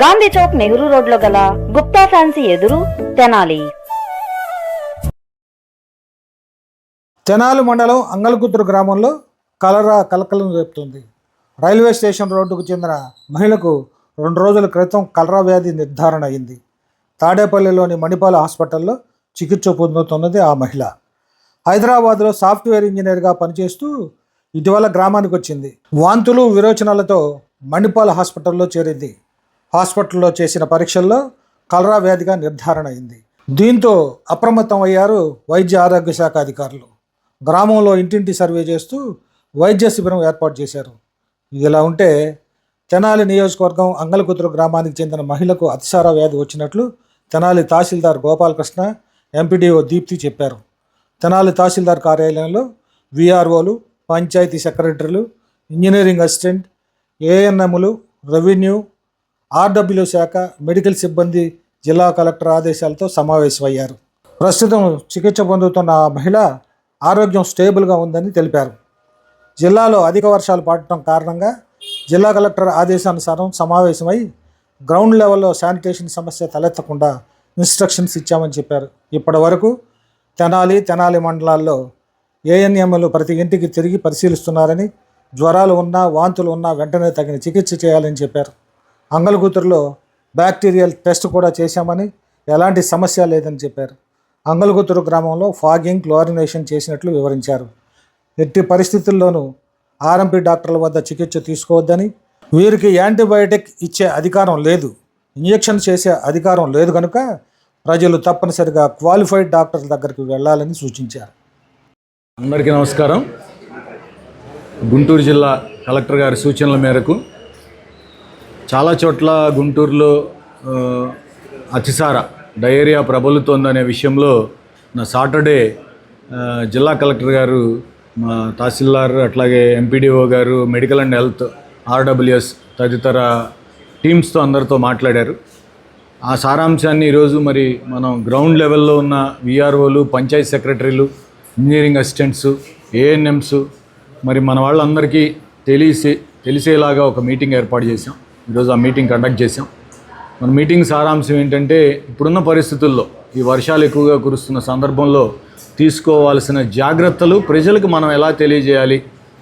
గాంధీ చౌక్ నెహ్రూ రోడ్లో గల గుప్తా ఫ్యాన్సీ ఎదురు తెనాలి. తెనాలి మండలం అంగలకుతురు గ్రామంలో కలరా కలకలం రేపుతుంది. రైల్వే స్టేషన్ రోడ్డుకు చెందిన మహిళకు రెండు రోజుల క్రితం కలరా వ్యాధి నిర్ధారణ అయింది. తాడేపల్లిలోని మణిపాల హాస్పిటల్లో చికిత్స పొందుతున్నది ఆ మహిళ. హైదరాబాద్లో సాఫ్ట్వేర్ ఇంజనీర్గా పనిచేస్తూ ఇటీవల గ్రామానికి వచ్చింది. వాంతులు విరోచనాలతో మణిపాల్ హాస్పిటల్లో చేరింది. హాస్పిటల్లో చేసిన పరీక్షల్లో కలరా వ్యాధిగా నిర్ధారణ అయింది. దీంతో అప్రమత్తం అయ్యారు వైద్య ఆరోగ్య శాఖ అధికారులు. గ్రామంలో ఇంటింటి సర్వే చేస్తూ వైద్య శిబిరం ఏర్పాటు చేశారు. ఇదిలా ఉంటే తెనాలి నియోజకవర్గం అంగలకుతురు గ్రామానికి చెందిన మహిళకు అతిసార వ్యాధి వచ్చినట్లు తెనాలి తహసీల్దార్ గోపాలకృష్ణ ఎంపీడీఓ దీప్తి చెప్పారు. తెనాలి తహసీల్దార్ కార్యాలయంలో విఆర్ఓలు పంచాయతీ సెక్రటరీలు ఇంజనీరింగ్ అసిస్టెంట్ ఏఎన్ఎంలు రెవెన్యూ ఆర్డబ్ల్యూ శాఖ మెడికల్ సిబ్బంది జిల్లా కలెక్టర్ ఆదేశాలతో సమావేశమయ్యారు. ప్రస్తుతం చికిత్స పొందుతున్న ఆ మహిళ ఆరోగ్యం స్టేబుల్గా ఉందని తెలిపారు. జిల్లాలో అధిక వర్షాలు పడటం కారణంగా జిల్లా కలెక్టర్ ఆదేశానుసారం సమావేశమై గ్రౌండ్ లెవెల్లో శానిటేషన్ సమస్య తలెత్తకుండా ఇన్స్ట్రక్షన్స్ ఇచ్చామని చెప్పారు. ఇప్పటి వరకు తెనాలి తెనాలి మండలాల్లో ఏఎన్ఎంలు ప్రతి ఇంటికి తిరిగి పరిశీలిస్తున్నారని జ్వరాలు ఉన్నా వాంతులు ఉన్నా వెంటనే తగిన చికిత్స చేయాలని చెప్పారు. అంగలగూతురులో బ్యాక్టీరియల్ టెస్ట్ కూడా చేశామని ఎలాంటి సమస్య లేదని చెప్పారు. అంగలగుతురు గ్రామంలో ఫాగింగ్ క్లోరినేషన్ చేసినట్లు వివరించారు. ఎట్టి పరిస్థితుల్లోనూ ఆర్ఎంపీ డాక్టర్ల వద్ద చికిత్స తీసుకోవద్దని వీరికి యాంటీబయాటిక్ ఇచ్చే అధికారం లేదు ఇంజెక్షన్ చేసే అధికారం లేదు కనుక ప్రజలు తప్పనిసరిగా క్వాలిఫైడ్ డాక్టర్ల దగ్గరికి వెళ్ళాలని సూచించారు. అందరికీ నమస్కారం. గుంటూరు జిల్లా కలెక్టర్ గారి సూచనల మేరకు చాలా చోట్ల గుంటూరులో అతిసార డయేరియా ప్రబలుతోందనే విషయంలో నా సాటర్డే జిల్లా కలెక్టర్ గారు మా తహసీల్దార్ అట్లాగే ఎంపీడీఓ గారు మెడికల్ అండ్ హెల్త్ ఆర్డబ్ల్యూఎస్ తదితర టీమ్స్తో అందరితో మాట్లాడారు. ఆ సారాంశాన్ని ఈరోజు మరి మనం గ్రౌండ్ లెవెల్లో ఉన్న విఆర్ఓలు పంచాయత్ సెక్రటరీలు ఇంజనీరింగ్ అసిస్టెంట్స్ ఏఎన్ఎంస్ మరి మన వాళ్ళందరికీ తెలిసి తెలిసేలాగా ఒక మీటింగ్ ఏర్పాటు చేసాం ఈరోజు ఆ మీటింగ్ కండక్ట్ చేసాం మన మీటింగ్ సారాంశం ఏంటంటే ఇప్పుడున్న పరిస్థితుల్లో ఈ వర్షాలు ఎక్కువగా కురుస్తున్న సందర్భంలో తీసుకోవాల్సిన జాగ్రత్తలు ప్రజలకు మనం ఎలా తెలియజేయాలి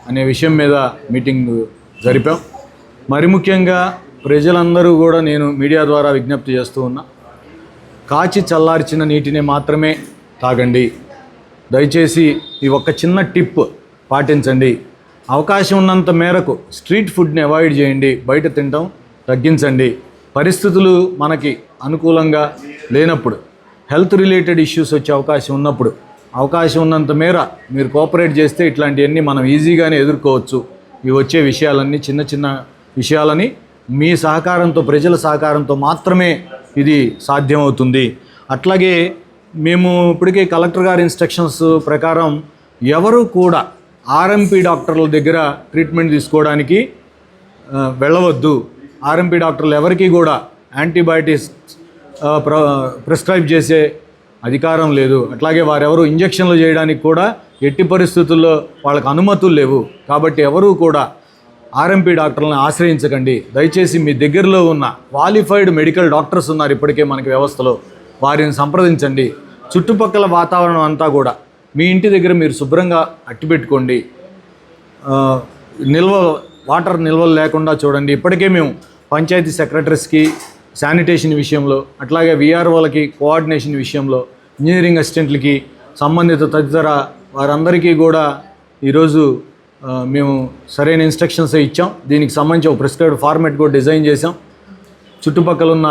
అనే విషయం మీద మీటింగ్ జరిపాం. మరి ముఖ్యంగా ప్రజలందరూ కూడా నేను మీడియా ద్వారా విజ్ఞప్తి చేస్తూ ఉన్నా కాచి చల్లార్చిన నీటిని మాత్రమే తాగండి. దయచేసి ఈ ఒక్క చిన్న టిప్ పాటించండి. అవకాశం ఉన్నంత మేరకు స్ట్రీట్ ఫుడ్ని అవాయిడ్ చేయండి బయట తినడం తగ్గించండి. పరిస్థితులు మనకి అనుకూలంగా లేనప్పుడు హెల్త్ రిలేటెడ్ ఇష్యూస్ వచ్చే అవకాశం ఉన్నప్పుడు అవకాశం ఉన్నంత మేర మీరు కోఆపరేట్ చేస్తే ఇట్లాంటివన్నీ మనం ఈజీగానే ఎదుర్కోవచ్చు. ఇవి వచ్చే విషయాలన్నీ చిన్న చిన్న విషయాలని మీ సహకారంతో ప్రజల సహకారంతో మాత్రమే ఇది సాధ్యమవుతుంది. అట్లాగే మేము ఇప్పటికే కలెక్టర్ గారి ఇన్స్ట్రక్షన్స్ ప్రకారం ఎవరు కూడా ఆర్ఎంపీ డాక్టర్ల దగ్గర ట్రీట్మెంట్ తీసుకోవడానికి వెళ్ళవద్దు. ఆర్ఎంపీ డాక్టర్లు ఎవరికి కూడా యాంటీబయాటిక్స్ ప్ర ప్రిస్క్రైబ్ చేసే అధికారం లేదు. అట్లాగే వారెవరు ఇంజక్షన్లు చేయడానికి కూడా ఎట్టి పరిస్థితుల్లో వాళ్ళకి అనుమతులు లేవు. కాబట్టి ఎవరూ కూడా ఆర్ఎంపీ డాక్టర్లను ఆశ్రయించకండి. దయచేసి మీ దగ్గరలో ఉన్న క్వాలిఫైడ్ మెడికల్ డాక్టర్స్ ఉన్నారు ఇప్పటికే మనకి వ్యవస్థలో. వారిని సంప్రదించండి. చుట్టుపక్కల వాతావరణం అంతా కూడా మీ ఇంటి దగ్గర మీరు శుభ్రంగా అట్టిపెట్టుకోండి పెట్టుకోండి. నిల్వ వాటర్ నిల్వలు లేకుండా చూడండి. ఇప్పటికే మేము పంచాయతీ సెక్రటరీస్కి శానిటేషన్ విషయంలో అట్లాగే విఆర్ఓలకి కోఆర్డినేషన్ విషయంలో ఇంజనీరింగ్ అసిస్టెంట్లకి సంబంధిత తదితర వారందరికీ కూడా ఈరోజు మేము సరైన ఇన్స్ట్రక్షన్స్ ఇచ్చాం. దీనికి సంబంధించి ఒక ప్రిస్క్రైబ్డ్ ఫార్మేట్ కూడా డిజైన్ చేసాం చుట్టుపక్కల ఉన్న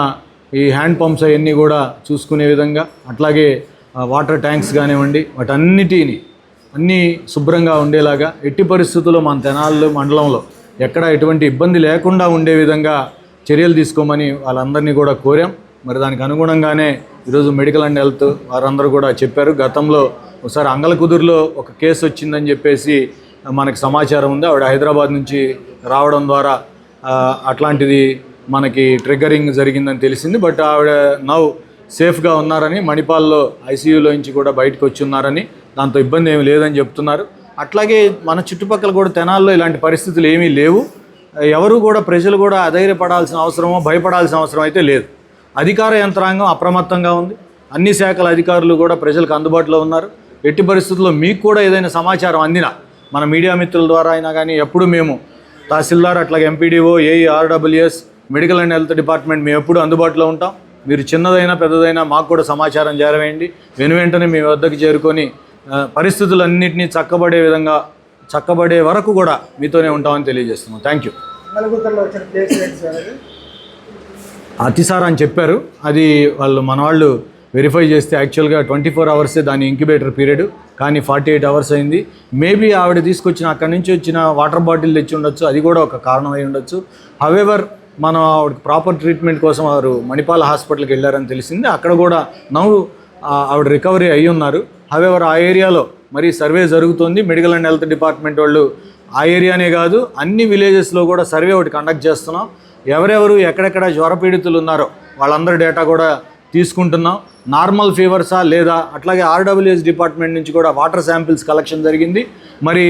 ఈ హ్యాండ్ పంప్స్ అవన్నీ కూడా చూసుకునే విధంగా అట్లాగే వాటర్ ట్యాంక్స్ కానివ్వండి వాటన్నిటిని అన్నీ శుభ్రంగా ఉండేలాగా ఎట్టి పరిస్థితుల్లో మన తెనాలు మండలంలో ఎక్కడ ఎటువంటి ఇబ్బంది లేకుండా ఉండే విధంగా చర్యలు తీసుకోమని వాళ్ళందరినీ కూడా కోరాం. మరి దానికి అనుగుణంగానే ఈరోజు మెడికల్ అండ్ హెల్త్ వారందరూ కూడా చెప్పారు. గతంలో ఒకసారి అంగలకుదురులో ఒక కేసు వచ్చిందని చెప్పేసి మనకి సమాచారం ఉంది. ఆవిడ హైదరాబాద్ నుంచి రావడం ద్వారా అట్లాంటిది మనకి ట్రిగ్గరింగ్ జరిగిందని తెలిసింది. బట్ ఆవిడ నవ్వు సేఫ్గా ఉన్నారని మణిపాల్లో ఐసీయూలో నుంచి కూడా బయటకు వచ్చి ఉన్నారని దాంతో ఇబ్బంది ఏమీ లేదని చెప్తున్నారు. అట్లాగే మన చుట్టుపక్కల కూడా తెనాల్లో ఇలాంటి పరిస్థితులు ఏమీ లేవు. ఎవరు కూడా ప్రజలు కూడా అధైర్యపడాల్సిన అవసరమో భయపడాల్సిన అవసరం అయితే లేదు. అధికార యంత్రాంగం అప్రమత్తంగా ఉంది. అన్ని శాఖల అధికారులు కూడా ప్రజలకు అందుబాటులో ఉన్నారు. ఎట్టి పరిస్థితుల్లో మీకు కూడా ఏదైనా సమాచారం అందినా మన మీడియా మిత్రుల ద్వారా అయినా కానీ ఎప్పుడు మేము తహసీల్దార్ అట్లాగే MPDO AE RWS medical and health department మేము ఎప్పుడు అందుబాటులో ఉంటాం. మీరు చిన్నదైనా పెద్దదైనా మాకు కూడా సమాచారం చేరవేయండి వెను వెంటనే మీ వద్దకు చేరుకొని పరిస్థితులన్నింటినీ చక్కబడే విధంగా చక్కబడే వరకు కూడా మీతోనే ఉంటామని తెలియజేస్తున్నాం. థ్యాంక్ యూ అతిసార అని చెప్పారు. అది వాళ్ళు మన వాళ్ళు వెరిఫై చేస్తే యాక్చువల్గా ట్వంటీ ఫోర్ అవర్సే దాని ఇంక్యుబేటర్ పీరియడ్ కానీ ఫార్టీ ఎయిట్ అవర్స్ అయింది. మేబీ ఆవిడ తీసుకొచ్చిన అక్కడి నుంచి వచ్చిన వాటర్ బాటిల్ తెచ్చి ఉండొచ్చు అది కూడా ఒక కారణం అయి ఉండొచ్చు. హవెవర్ మనం ఆవిడకి ప్రాపర్ ట్రీట్మెంట్ కోసం వారు మణిపాల్ హాస్పిటల్కి వెళ్ళారని తెలిసింది. అక్కడ కూడా నవ్వు ఆవిడ రికవరీ అయి ఉన్నారు. హవెవర్ ఆ ఏరియాలో మరి సర్వే జరుగుతోంది. మెడికల్ అండ్ హెల్త్ డిపార్ట్మెంట్ వాళ్ళు ఆ ఏరియానే కాదు అన్ని విలేజెస్లో కూడా సర్వే ఒకటి కండక్ట్ చేస్తున్నాం. ఎవరెవరు ఎక్కడెక్కడ జ్వర పీడితులు ఉన్నారో వాళ్ళందరి డేటా కూడా తీసుకుంటున్నాం. నార్మల్ ఫీవర్సా లేదా అట్లాగే ఆర్డబ్ల్యూఎస్ డిపార్ట్మెంట్ నుంచి కూడా వాటర్ శాంపిల్స్ కలెక్షన్ జరిగింది. మరి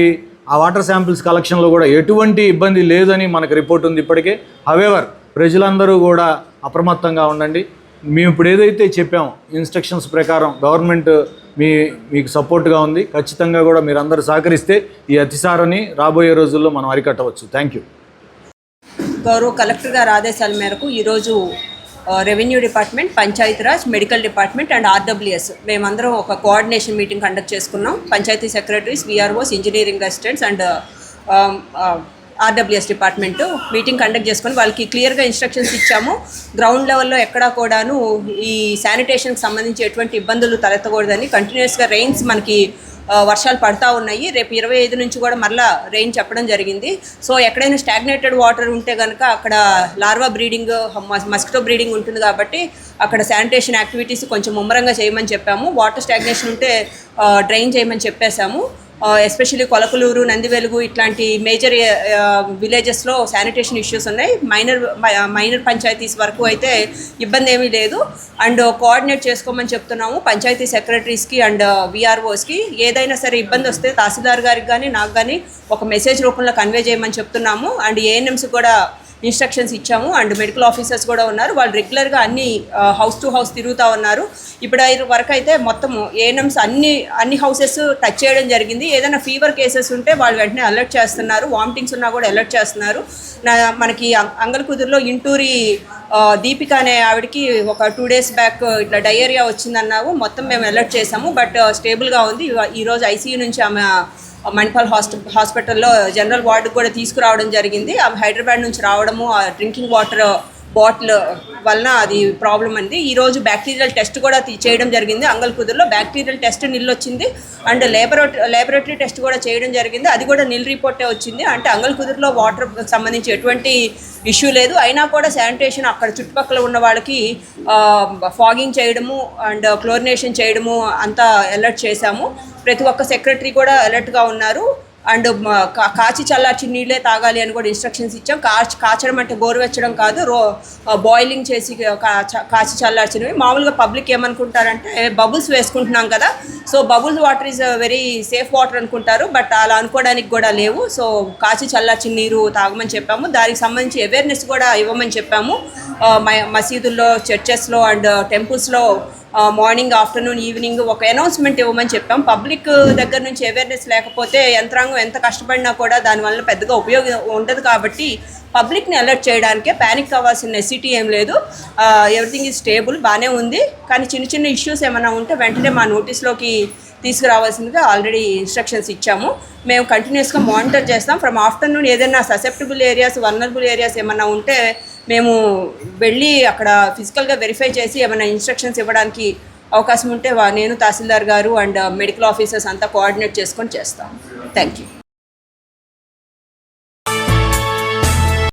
ఆ వాటర్ శాంపిల్స్ కలెక్షన్లో కూడా ఎటువంటి ఇబ్బంది లేదని మనకు రిపోర్ట్ ఉంది ఇప్పటికే. హవేవర్ ప్రజలందరూ కూడా అప్రమత్తంగా ఉండండి. మేము ఇప్పుడు ఏదైతే చెప్పామో ఇన్స్ట్రక్షన్స్ ప్రకారం గవర్నమెంట్ మీ మీకు సపోర్ట్గా ఉంది. ఖచ్చితంగా కూడా మీరందరూ సహకరిస్తే ఈ అతిసారని రాబోయే రోజుల్లో మనం అరికట్టవచ్చు. థ్యాంక్ యూ గౌరవ కలెక్టర్ గారి ఆదేశాల మేరకు ఈరోజు revenue department Panchayati Raj medical department and RWS. మేమందరం ఒక కోఆర్డినేషన్ మీటింగ్ కండక్ట్ చేసుకున్నాం. Panchayat secretaries VROs engineering assistants and RWS department meeting conduct చేసుకొని వాళ్ళకి క్లియర్గా ఇన్స్ట్రక్షన్స్ ఇచ్చాము. గ్రౌండ్ లెవెల్లో ఎక్కడా కూడాను ఈ శానిటేషన్కి సంబంధించి ఎటువంటి ఇబ్బందులు తలెత్తకూడదని కంటిన్యూస్గా రెయిన్స్ మనకి వర్షాలు పడతా ఉన్నాయి. రేపు ఇరవై ఐదు నుంచి కూడా మరలా రెయిన్ చెప్పడం జరిగింది. సో ఎక్కడైనా స్టాగ్నేటెడ్ వాటర్ ఉంటే కనుక అక్కడ లార్వా బ్రీడింగ్ మస్కిటో బ్రీడింగ్ ఉంటుంది కాబట్టి అక్కడ శానిటేషన్ యాక్టివిటీస్ కొంచెం ముమ్మరంగా చేయమని చెప్పాము. వాటర్ స్టాగ్నేషన్ ఉంటే డ్రైన్ చేయమని చెప్పేశాము. ఎస్పెషల్లీ కొలకలూరు నందివెలుగు ఇట్లాంటి మేజర్ విలేజెస్లో శానిటేషన్ ఇష్యూస్ ఉన్నాయి. మైనర్ మైనర్ పంచాయతీస్ వరకు అయితే ఇబ్బంది ఏమీ లేదు. అండ్ కోఆర్డినేట్ చేసుకోమని చెప్తున్నాము పంచాయతీ సెక్రటరీస్కి అండ్ విఆర్ఓస్కి. ఏదైనా సరే ఇబ్బంది వస్తే తహసీల్దార్ గారికి కానీ నాకు కానీ ఒక మెసేజ్ రూపంలో కన్వే చేయమని చెప్తున్నాము. అండ్ ఏఎన్ఎంస్ కూడా ఇన్స్ట్రక్షన్స్ ఇచ్చాము. అండ్ మెడికల్ ఆఫీసర్స్ కూడా ఉన్నారు. వాళ్ళు రెగ్యులర్గా అన్ని హౌస్ టు హౌస్ తిరుగుతూ ఉన్నారు. ఇప్పుడు వరకు అయితే మొత్తం ఏఎన్ఎంస్ అన్ని అన్ని హౌసెస్ టచ్ చేయడం జరిగింది. ఏదైనా ఫీవర్ కేసెస్ ఉంటే వాళ్ళు వెంటనే అలర్ట్ చేస్తున్నారు. వామిటింగ్స్ ఉన్నా కూడా అలర్ట్ చేస్తున్నారు. నా మనకి అం- అంగల్కుదురులో ఇంటూరి దీపిక అనే ఆవిడకి ఒక టూ డేస్ బ్యాక్ ఇట్లా డయేరియా వచ్చిందన్నావు. మొత్తం మేము అలర్ట్ చేసాము బట్ స్టేబుల్గా ఉంది. ఈరోజు ఐసీయూ నుంచి ఆమె మణిపాల్ హాస్ట హాస్పిటల్లో జనరల్ వార్డుకు కూడా తీసుకురావడం జరిగింది. ఆమె హైదరాబాద్ నుంచి రావడము ఆ డ్రింకింగ్ వాటర్ బాటిల్ వలన అది ప్రాబ్లం అంది. ఈరోజు బ్యాక్టీరియల్ టెస్ట్ కూడా చేయడం జరిగింది. అంగల్ కుదురులో బ్యాక్టీరియల్ టెస్ట్ నిల్లొచ్చింది. అండ్ లేబొరేటరీ లేబొరేటరీ టెస్ట్ కూడా చేయడం జరిగింది. అది కూడా నిల్ రిపోర్టే వచ్చింది. అంటే అంగల్ కుదురులో వాటర్ సంబంధించి ఎటువంటి ఇష్యూ లేదు. అయినా కూడా శానిటేషన్ అక్కడ చుట్టుపక్కల ఉన్న వాళ్ళకి ఫాగింగ్ చేయడము అండ్ క్లోరినేషన్ చేయడము అంతా అలర్ట్ చేశాము. ప్రతి ఒక్క సెక్రటరీ కూడా అలర్ట్గా ఉన్నారు. అండ్ కాచి చల్లార్చి నీళ్ళే తాగాలి అని కూడా ఇన్స్ట్రక్షన్స్ ఇచ్చాం. కాచి కాచడం అంటే గోరువెచ్చడం కాదు రో బాయిలింగ్ చేసి కా- కాచి చల్లార్చినవి. మామూలుగా పబ్లిక్ ఏమనుకుంటారంటే బబుల్స్ వేసుకుంటున్నాం కదా so bubbles water is very safe water అనుకుంటారు బట్ అలా అనుకోవడానికి కూడా లేవు. సో కాచి చల్లార్చిన నీరు తాగమని చెప్పాము. దానికి సంబంధించి అవేర్నెస్ కూడా ఇవ్వమని చెప్పాము. మ- మసీదుల్లో చర్చెస్లో అండ్ టెంపుల్స్లో మార్నింగ్ ఆఫ్టర్నూన్ ఈవినింగ్ ఒక అనౌన్స్మెంట్ ఇవ్వమని చెప్పాం. పబ్లిక్ దగ్గర నుంచి అవేర్నెస్ లేకపోతే యంత్రాంగం ఎంత కష్టపడినా కూడా దానివల్ల పెద్దగా ఉపయోగం ఉండదు కాబట్టి పబ్లిక్ని అలర్ట్ చేయడానికే ప్యానిక్ అవ్వాల్సిన నెసిటీ ఏం లేదు. ఎవ్రీథింగ్ ఈజ్ స్టేబుల్ బాగానే ఉంది. కానీ చిన్న చిన్న ఇష్యూస్ ఏమైనా ఉంటే వెంటనే మా నోటీస్లోకి తీసుకురావాల్సిందిగా ఆల్రెడీ ఇన్స్ట్రక్షన్స్ ఇచ్చాము. మేము కంటిన్యూస్గా మానిటర్ చేస్తాం. ఫ్రమ్ ఆఫ్టర్నూన్ ఏదైనా ససెప్టబుల్ ఏరియాస్ వనరబుల్ ఏరియాస్ ఏమైనా ఉంటే మేము వెళ్ళి అక్కడ ఫిజికల్గా వెరిఫై చేసి ఏమైనా ఇన్స్ట్రక్షన్స్ ఇవ్వడానికి అవకాశం ఉంటే వా- నేను తహసీల్దార్ గారు అండ్ మెడికల్ ఆఫీసర్స్ అంతా కోఆర్డినేట్ చేసుకొని చేస్తాం. Thank you